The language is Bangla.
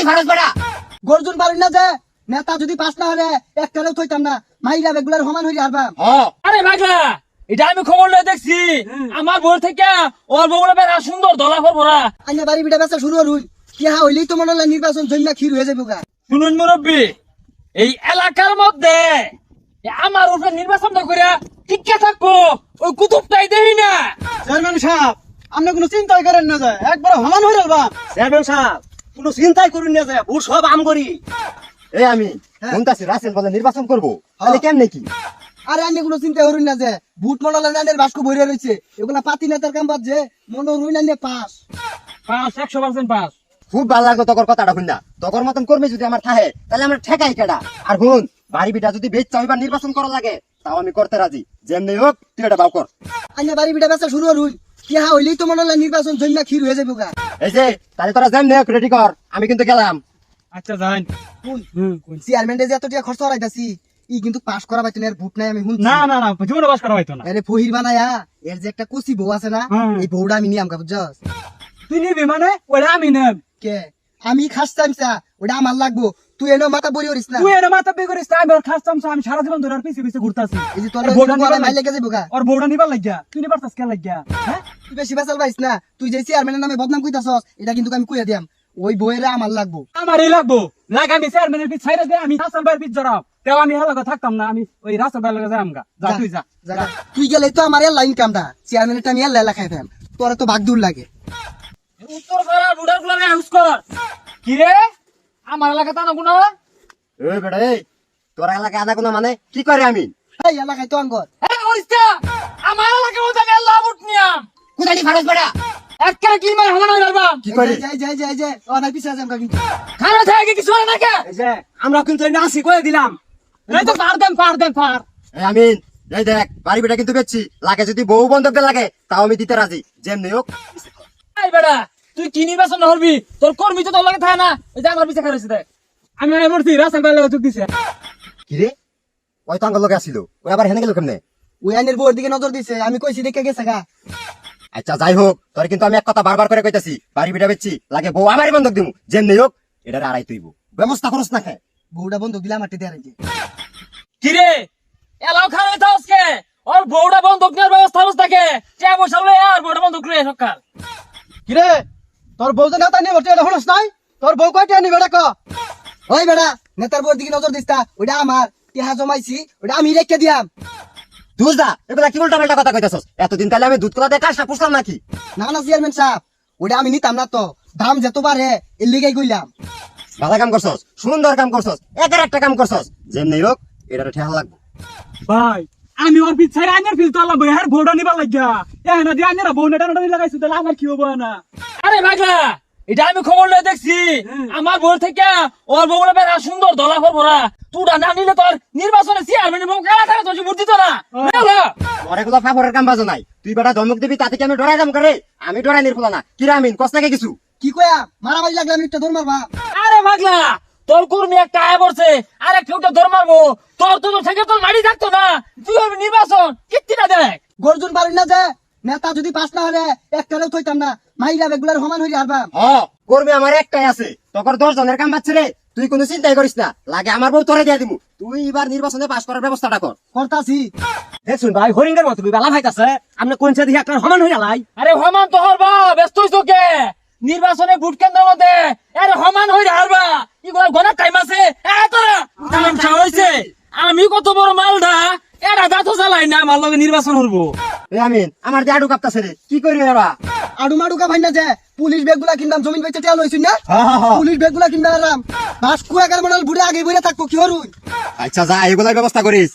কোথায় খরচ বেড়া। গর্জুন পারেন না যে নেতা যদি পাস না হলে একটারেও থইতাম না। মাইরা বেগুলার সমান হইলে হারবাম হ্যাঁ আরে ভাগলা এটা আমি খবর লয়ে দেখছি। আমার বউ থেকে ওর বউ বলে বেড়া সুন্দর দলা ভরা আইনা বাড়ি বিটা বেচা শুরু হরুন ইহা হইলেই তো মনে নির্বাচন জন্য ক্ষীর হয়ে যাব গা। শুনুন মুরব্বী এই এলাকার মধ্যে এ আমার উপরে নির্বাচনটা করে টিকে থাকব ওই কুতুবটাই দেই না। চেয়ারম্যান সাহেব আপনি কোনো চিন্তাই করেন না যায় একবার সমান হয়ে যাবা চেয়ারম্যান সাহেব কোনো চিন্তাই করুন না ভোট সব আম করি। এই আমি শুনতাছি রাসেল বলে নির্বাচন করব। তাহলে কেমনে কি? আরে আন্নে কোনো চিন্তা করুন না যে মন্ডল বাস্ক রয়েছে এগুলা পাতি নেতার কাম বাদ যে মনে পাস। পাঁচ একশো পার্সেন্ট পাস। খুব ভালো লাগল তোর কথাটা শুন না। তোর মতন কর্মী যদি আমার থাহে তাহলে আমার ঠেকাই কেডা? আর শুন বাড়ি বিটা যদি বেচ চাইবার নির্বাচন করা লাগে তাও আমি করতে রাজি। যেমনি হোক তুই এটা বাউ কর। আইনা বাড়ি বিটা বেচা শুরু কি হা হইলেই তো মনে হয় নির্বাচন জন্য ক্ষীর হয়ে যাব গা। এই যে তাহলে তোরা যেমনি রেডি কর। আমি কিন্তু গেলাম। আচ্ছা যান চেয়ারম্যান যে এত টাকা খরচ ই কিন্তু পাস করা পাইতো না ভূত নাই আমি শুনছি। না না না জীবনে পাস করা পাইতো না। আরে ফহির বানায়া এর যে একটা কুচি বউ আছে না এই বউটা আমি নিয়ে কা বুঝছস? তুই নিবি মানে? ওটা আমি নেব কে? আমি খাস চাইমসা ওটা আমার লাগবো। তুই এনো মাথা বড়ি করিস না। তুই এর মাথা করিস আমি খাস চামচা আমি সারা জীবন ধরে আর পিছে পিছে ঘুরতাছি। এই যে তোর গা। আর লাগিয়া? তুই নিবার কে লাগিয়া? হ্যাঁ? তুই বেশি বাসাল পাইস না। তুই যে চেয়ারম্যানের নামে বদনাম কইতাছস এটা কিন্তু আমি কইয়া দিয়াম। ওই বউয়েরা আমার লাগবো। আমারই লাগবো। লাগ আমি চেয়ারম্যানের পিছ ছাইরে দে আমি হাসান ভাইয়ের পিছ জড়াও। তেও আমি থাকতাম না আমি ওই রাস্তার বাইরে যাই আমগা যা তুই যা। জাগা। তুই গেলে তো আমার চেয়ারম্যানের আমি খাই তোর তো বাঘ দূর লাগে। উত্তর পাড়া বুড়ার গুলারে হাউস কর কি রে? আমার এলাকা তা না। এই বেটা এই তোর এলাকায় আনা কোনো মানে? কি করে আমি? এই এলাকায় তো আঙ্গর। এ আমার এলাকা বুট? নিয়াম খরচ বেড়া একেবারে কি মানে হমনা কি করে যাই যাই যাই যাই ও পিছে খানা থাকে কিছু না কে এই যে আমরা কিন্তু এই নাসি করে দিলাম। এই তো পার দেন পার দেন পার। এই আমিন এই দেখ বাড়ি বেটা কিন্তু বেচছি। লাগে যদি বউ বন্ধক লাগে তাও আমি দিতে রাজি। যেমনি হোক। এই বেড়া তুই কি নির্বাচন হবি তোর কর্মী তো তোর লাগে থাকে না। ওই যে আমার পিছে খারাইছে দেখ। আমি মরছি রাস্তার বাইরে চুক দিছে। কি রে? ওই তো আঙ্গল লোক আসছিল ওই আবার হেনে গেল কেমনে? ওই আইনের বউর দিকে নজর দিছে। আমি কইছি দেখে গেছে গা। আচ্ছা যাই হোক তোর কিন্তু আমি এক কথা বারবার করে কইতাছি। বাড়ি বিটা বেচছি লাগে বউ আমারই বন্ধক দিমু। যেমনি হোক এটার আড়াই তুইব। ব্যবস্থা খরচ না খায় বউটা বন্ধ দিলাম মাটি দিয়ে রাখি কি রে? এলাও খারাই থাকছে ওর বউটা বন্ধক নেওয়ার ব্যবস্থা ব্যবস্থা কে কে বসালে আর বউটা বন্ধক লয়ে সকাল কিরে তোর বউ যে নেতা নিয়ে নাই? তোর বউ কয়টা নিবে বেটা ক? ওই বেটা নেতার বউর দিকে নজর দিস্তা ওটা আমার, টিহা জমাইছি ওটা আমি রেখে দিয়াম। কি উল্টা পাল্টা কথা কইতাছস? এতদিন তাহলে আমি দুধ কলা কাজটা পুষলাম নাকি? না না, চেয়ারম্যান সাহেব আমি নিতাম না তো, দাম যত বাড়ে, এর লিগে কইলাম। ভালো কাম করছস, সুন্দর কাম করছস, একের একটা কাম করছস, যেমনি হোক এটা ঠেলা লাগবে। ভাই, আমি ওর পিছ ছাড়া আইনের পিছ তো নিবার লাগিয়া। এ না দিয়ে আইনের বউ নেটা নেটা লাগাইছো তাহলে আমার কি হব না আরে ভাগলা এটা আমি খবর লয়ে দেখছি। আমার বউ থেকে ওর বউ বলে বেড়া সুন্দর দলা ভরা তুটা না নিলে তোর নির্বাচনে চেয়ারম্যান বউ কারা কারা তোর ভোট দিত না? ওর এগুলো ফাফরের কাম বাজো নাই। তুই বেটা ধমক দিবি তাতে কি আমি ডরাই যাম করে আমি ডরাই নির্ফলা না। কি রে আমিন কস নাকি কিছু? কি কয়া? মারামারি লাগলে আমি একটা দৌড় মারবা। আরে ভাগলা তোর কর্মী একটা আয় পড়ছে। আর একটা ওটা ধর মারবো। তোর তো তোর থেকে তোর মারি থাকতো না। তুই হবে নির্বাচন কিত্তি না দেখ। গর্জন পারেন না যে নেতা যদি পাস না হলে একটারেও থইতাম না। মাইরা বেগুলার সমান হইলে হারবাম হ করবি আমার একটাই আছে। তখন দশ জনের কাম পাচ্ছে রে। তুই কোনো চিন্তাই করিস না। লাগে আমার বউ তোরে দিয়ে দিমু। তুই এবার নির্বাচনে পাস করার ব্যবস্থাটা কর। করতাছি। দেখছুন ভাই হরিঙ্গের মতো বেলা ভাইতাছে। আপনি কোন সাথে একটা সমান হয়ে লাই? আরে হমান তো হরবা ব্যস্ত হইছো কে? নির্বাচনে ভোট কেন্দ্রের মধ্যে আরে হমান হয়ে হারবা। ইগুলো গণার টাইম আছে। এ তোরা টাইম হইছে। আমি কত বড় মালদা এরা দাঁতো চালাই না আমার লগে নির্বাচন হরবো। এ আমিন আমার যে আডু কাঁপতাছে রে কি করি এরা? আডু মাডুকা ভাই না যে পুলিশ বেগুলা কিনতাম জমিন বেচে টেল হইছিস না? পুলিশ বেগুলা গুলা আরাম। বাস কুয়াকার মডেল বুড়ে আগে বুড়ে থাকব কি হরুই আচ্ছা যা এগুলার ব্যবস্থা করিস।